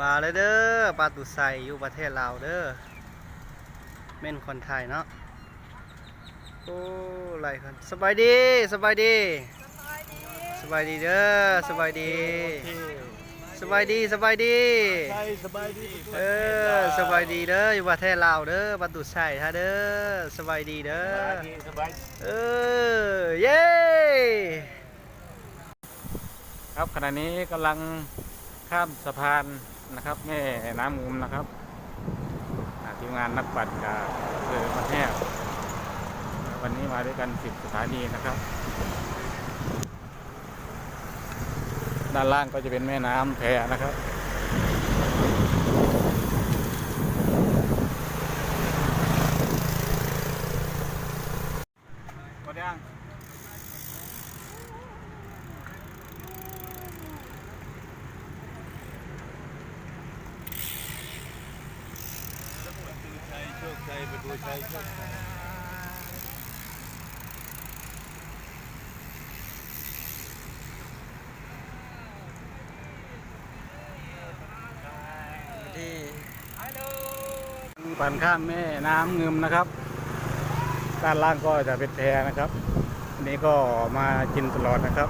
มาเลยเด้อปาตุไซอยู่ประเทศลาวเด้อเม่นคนไทยเนาะโอ้ไรคนสบายดีสบายดีสบายดีเด้อสบายดีสบายดีสบายดีสบายดีเออสบายดีเด้ออยู่ประเทศลาวเด้อปาตุไซท่าเด้อสบายดีเด้อเออเย้ครับขณะนี้กำลังข้ามสะพาน นะครับแม่น้ำงุมนะครับทีมงานนักปั่นจากเรือมาแทบวันนี้มาด้วยกันสิบสถานีนะครับ ด้านล่างก็จะเป็นแม่น้ำแพนะครับ หมดยัง โชัยประตูชัยชคชัยดีปั่นข้ามแม่น้ำเงิมนะครับ ด้านล่างก็จะเป็นแพนะครับอันนี้ก็มากินตลอดนะครับ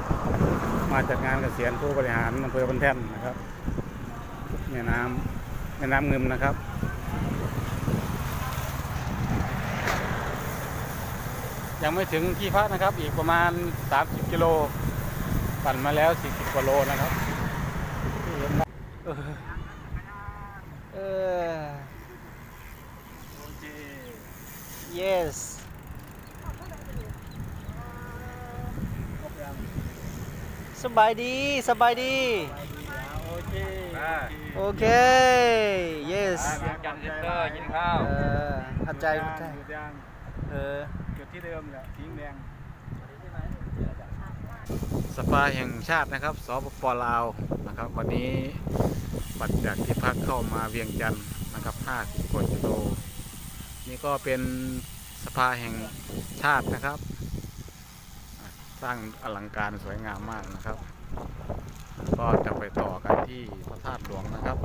มาจัดงานกเกษียณผู้บริหารอำเภอบันแท่นนะครับแม่น้ำแม่น้ำเงิมนะครับ ยังไม่ถึงที่พักนะครับ อีกประมาณ 30 กิโล ปั่นมาแล้ว 40 กว่าโลนะครับที่เห็นนะเออเออโอเค yes สบายดีสบายดี โอเคโอเค yes จันเซ็นเตอร์กินข้าว เออเข้าใจเข้าใจหยุดยังเออหยุด ที่เดิมแหละทิ้งแดงสภาแห่งชาตินะครับสปปลาวนะครับ วันนี้บัตรจากที่พักเข้ามาเวียงจันทร์นะครับ50กว่ากิโลนี่ก็เป็นสภาแห่งชาตินะครับ สร้างอลังการสวยงามมากนะครับ ก็จะไปต่อกันที่พระธาตุหลวงนะครับ